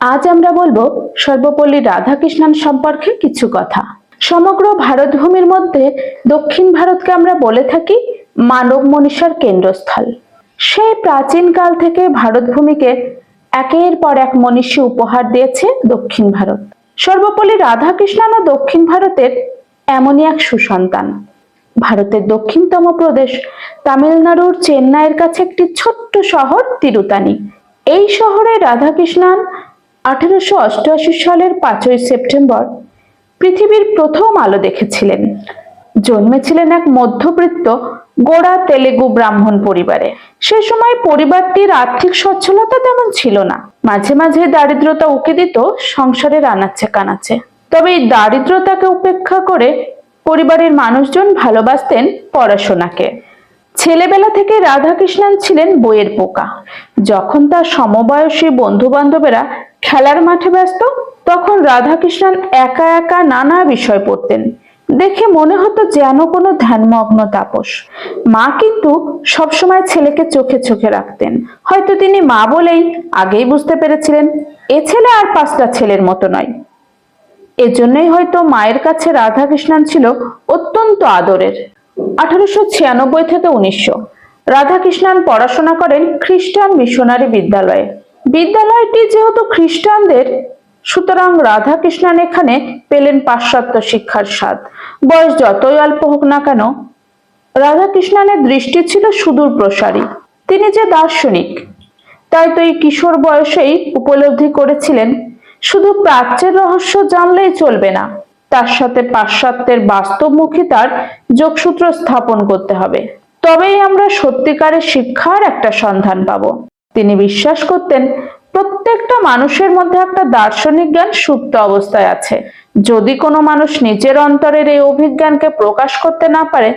আজ আমরা বলব সর্বপল্লী রাধাকৃষ্ণন সম্পর্কে কিছু কথা। সমগ্র ভারত ভূমির মধ্যে দক্ষিণ ভারতকে আমরা বলে থাকি মানব মনীষার কেন্দ্রস্থল। সেই প্রাচীনকাল থেকে ভারত ভূমিকে একের পর এক মনীষী উপহার দিয়েছে দক্ষিণ ভারত। সর্বপল্লী রাধাকৃষ্ণনও দক্ষিণ ভারতের এমনই এক সুসন্তান। ভারতের দক্ষিণতম প্রদেশ তামিলনাড়ুর চেন্নাইয়ের কাছে একটি ছোট্ট শহর তিরুতানি। এই শহরে রাধাকৃষ্ণন আঠারোশো অষ্টআশি সালের পাঁচই সেপ্টেম্বর পৃথিবীর প্রথম আলো দেখেছিলেন। জন্মেছিলেন এক মধ্যবিত্ত গোড়া তেলেগু ব্রাহ্মণ পরিবারে। সে সময় পরিবারটির আর্থিক সচ্ছলতা তেমন ছিল না। মাঝে মাঝে দারিদ্রতা উকে দিত, সংসারের আনাচ্ছে কানাচ্ছে তবে এই দারিদ্রতাকে উপেক্ষা করে পরিবারের মানুষজন ভালোবাসতেন পড়াশোনাকে। ছেলেবেলা থেকে রাধাকৃষ্ণন ছিলেন বইয়ের পোকা। যখন তার সমবয়সী বন্ধু বান্ধবেরা খেলার মাঠে ব্যস্ত, তখন রাধাকৃষ্ণন একা একা নানা বিষয় পড়তেন। দেখে মনে হতো যেন কোনো ধ্যানমগ্ন তাপস। মা কিন্তু সবসময় ছেলেকে চোখে চোখে রাখতেন। হয়তো তিনি মা বলেই আগেই বুঝতে পেরেছিলেন, এ ছেলে আর পাঁচটা ছেলের মতো নয়। এজন্যই হয়তো মায়ের কাছে রাধাকৃষ্ণন ছিল অত্যন্ত আদরের। আঠারোশো ছিয়ানব্বই থেকে উনিশশো। রাধাকৃষ্ণন পড়াশোনা করেন খ্রিস্টান মিশনারি বিদ্যালয়ে। বিদ্যালয়টি যেহেতু খ্রিস্টানদের, সুতরাং রাধাকৃষ্ণন এখানে পেলেন পাশ্চাত্য শিক্ষার স্বাদ। বয়স যতই অল্প হোক না কেন, রাধাকৃষ্ণনের দৃষ্টি ছিল সুদূর প্রসারী। তিনি যে দার্শনিক, তাই তো এই কিশোর বয়সেই উপলব্ধি করেছিলেন, শুধু প্রাচ্যের রহস্য জানলেই চলবে না। তার সাথে পাশ্চাত্যের বাস্তবমুখিতার যোগসূত্র স্থাপন করতে হবে। তবেই আমরা সত্যিকারের শিক্ষার একটা সন্ধান পাব। তিনি বিশ্বাস করতেন, প্রত্যেকটা মানুষের মধ্যে একটা দার্শনিক জ্ঞান সুপ্ত অবস্থায় আছে। যদি কোনো মানুষ নিজের অন্তরের এই অভিজ্ঞানকে প্রকাশ করতে না পারে,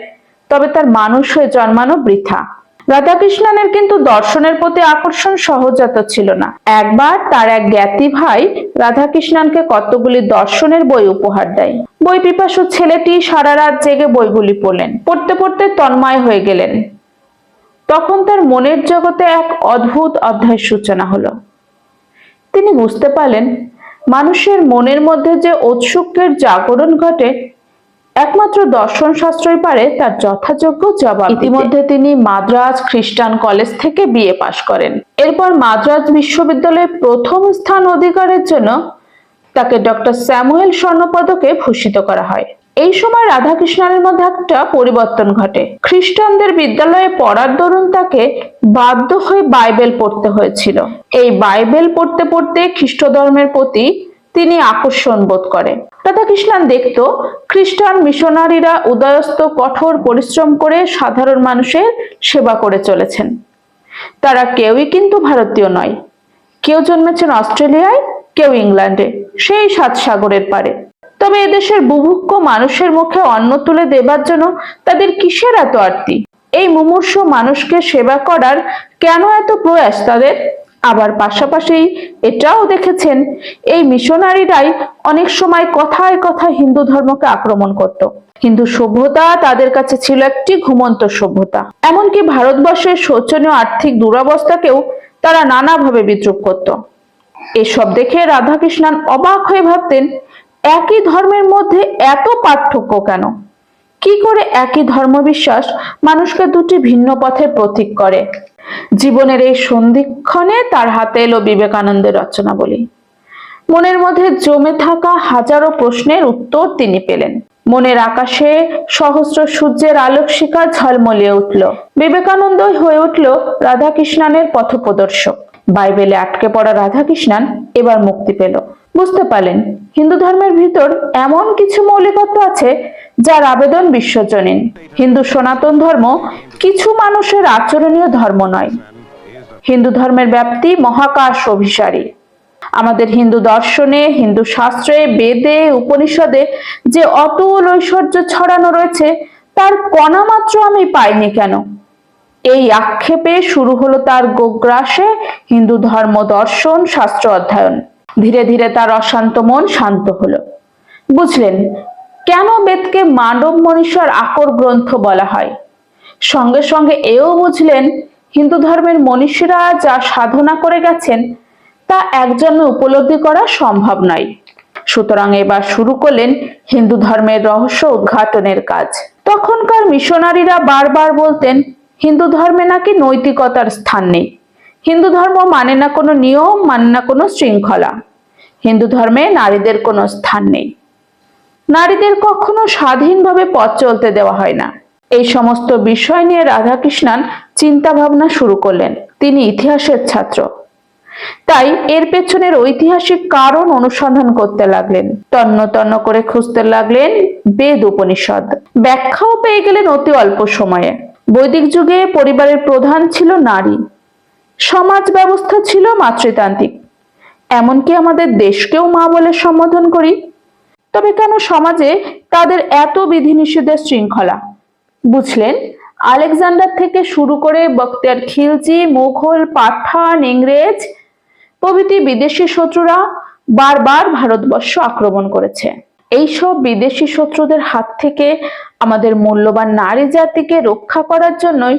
তবে তার মানুষ হয়ে জন্মানো বৃথা। রাধাকৃষ্ণনের কিন্তু দর্শনের প্রতি আকর্ষণ সহজাত ছিল না। একবার তার এক জ্ঞাতি ভাই রাধাকৃষ্ণনকে কতগুলি দর্শনের বই উপহার দেয়। বই পিপাসু ছেলেটি সারা রাত জেগে বইগুলি পড়লেন। পড়তে পড়তে তন্ময় হয়ে গেলেন। তখন তার মনের জগতে এক অদ্ভুত অধ্যায়ের সূচনা হলো। তিনি বুঝতে পারলেন, মানুষের মনের মধ্যে যে ঔৎসুক্যের জাগরণ ঘটে একমাত্র দর্শন শাস্ত্রই পারে তার যথাযোগ্য জবাব ইতিমধ্যে তিনি মাদ্রাজ খ্রিস্টান কলেজ থেকে বিএ পাশ করেন। এরপর মাদ্রাজ বিশ্ববিদ্যালয়ে প্রথম স্থান অধিকারের জন্য তাকে ডক্টর স্যামুয়েল স্বর্ণপদকে ভূষিত করা হয়। এই সময় রাধাকৃষ্ণনের মধ্যে একটা পরিবর্তন ঘটে। খ্রিস্টানদের বিদ্যালয়ে পড়ার দরুন তাকে বাধ্য হয়ে বাইবেল পড়তে হয়েছিল। এই বাইবেল পড়তে পড়তে খ্রিস্ট ধর্মের প্রতি তিনি আকর্ষণ বোধ করে। রাধাকৃষ্ণন দেখত, খ্রিস্টান মিশনারিরা উদয়স্ত কঠোর পরিশ্রম করে সাধারণ মানুষের সেবা করে চলেছেন। তারা কেউই কিন্তু ভারতীয় নয়। কেউ জন্মেছেন অস্ট্রেলিয়ায়, কেউ ইংল্যান্ডে, সেই সাত সাগরের পারে তবে এদেশের বুভুক্ষ মানুষের মুখে অন্ন তুলে দেবার জন্য তাদের কিসের এত আরতি? এই মুমূর্ষ মানুষকে সেবা করার কেন এত প্রয়াস তাদের? আবার পাশাপাশি এটাও দেখেছেন, এই মিশনারিরাই অনেক সময় কথায় কথায় হিন্দু ধর্মকে আক্রমণ করত। হিন্দু সভ্যতা তাদের কাছে ছিল একটি ঘুমন্ত সভ্যতা। এমনকি ভারতবর্ষের শোচনীয় আর্থিক দুরবস্থাকেও তারা নানাভাবে বিদ্রুপ করত। এসব দেখে রাধাকৃষ্ণন অবাক হয়ে ভাবতেন, একই ধর্মের মধ্যে এত পার্থক্য কেন? কি করে একই ধর্মবিশ্বাস মানুষকে দুটি ভিন্ন পথের প্রতীক করে? জীবনের এই সন্ধিক্ষণে তার হাতে এলো বিবেকানন্দের রচনাবলী। মনের মধ্যে জমে থাকা হাজারো প্রশ্নের উত্তর তিনি পেলেন। মনের আকাশে সহস্র সূর্যের আলোক শিখা ঝলমলিয়ে উঠল। বিবেকানন্দই হয়ে উঠল রাধাকৃষ্ণনের পথপ্রদর্শক। বাইবেলে আটকে পড়া রাধাকৃষ্ণান এবার মুক্তি পেল। বুঝতে পারলেন। হিন্দু ধর্মের ভিতর এমন কিছু মৌলিকত্ব আছে যার আবেদন বিশ্বজনীন হিন্দু সনাতন ধর্ম কিছু মানুষের আচরণীয় ধর্ম নয়। হিন্দু ধর্মের ব্যাপ্তি মহাকাশ অভিসারী। আমাদের হিন্দু দর্শনে, হিন্দু শাস্ত্রে, বেদে, উপনিষদে যে অতুল ঐশ্বর্য ছড়ানো রয়েছে, তার কণা মাত্র আমি পাইনি কেন? এই আক্ষেপে শুরু হলো তার গোগ্রাসে হিন্দু ধর্ম দর্শন, শাস্ত্র অধ্যয়ন। ধীরে ধীরে তার অশান্ত মন শান্ত হলো। বুঝলেন, কেন বেদকে মানব মনীষার আকর গ্রন্থ বলা হয়? সঙ্গে সঙ্গে এও বুঝলেন, হিন্দু ধর্মের মনীষীরা যা সাধনা করে গেছেন, তা একজনে উপলব্ধি করা সম্ভব নয়। সুতরাং এবার শুরু করলেন হিন্দু ধর্মের রহস্য উদ্ঘাটনের কাজ। তখনকার মিশনারিরা বারবার বলতেন, হিন্দু ধর্মে নাকি নৈতিকতার স্থান নেই। হিন্দু ধর্ম মানে না কোনো নিয়ম মানে না কোনো শৃঙ্খলা। হিন্দু ধর্মে নারীদের কোনো স্থান নেই। নারীদের কখনো স্বাধীনভাবে পথ চলতে দেওয়া হয় না। এই সমস্ত বিষয় নিয়ে রাধাকৃষ্ণান চিন্তা ভাবনা শুরু করলেন। তিনি ইতিহাসের ছাত্র। তাই এর পেছনের ঐতিহাসিক কারণ অনুসন্ধান করতে লাগলেন। তন্ন তন্ন করে খুঁজতে লাগলেন বেদ উপনিষদ। ব্যাখ্যাও পেয়ে গেলেন অতি অল্প সময়ে। বৈদিক যুগে পরিবারের প্রধান ছিল নারী। সমাজ ব্যবস্থা ছিল মাতৃতান্ত্রিক। এমনকি আমাদের দেশকেও মা বলে সম্বোধন করি। তবে কেন সমাজে তাদের এত বিধিনিষেধের শৃঙ্খলা? বুঝলেন, আলেকজান্ডার থেকে শুরু করে বক্তিয়ার খিলজি, মুঘল পাঠান ইংরেজ প্রভৃতি বিদেশি শত্রুরা বারবার ভারতবর্ষ আক্রমণ করেছে। এইসব বিদেশি শত্রুদের হাত থেকে আমাদের মূল্যবান নারী জাতিকে রক্ষা করার জন্যই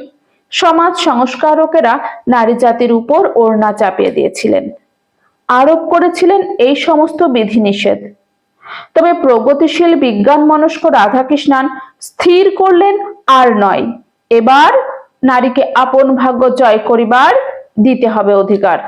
সমাজ সংস্কারকেরা নারী জাতির উপর ওড়না চাপিয়ে দিয়েছিলেন। আরোপ করেছিলেন এই সমস্ত বিধিনিষেধ। তবে প্রগতিশীল বিজ্ঞান মনস্ক রাধাকৃষ্ণান স্থির করলেন আর নয়, এবার নারীকে আপন ভাগ্য জয় করিবার দিতে হবে অধিকার।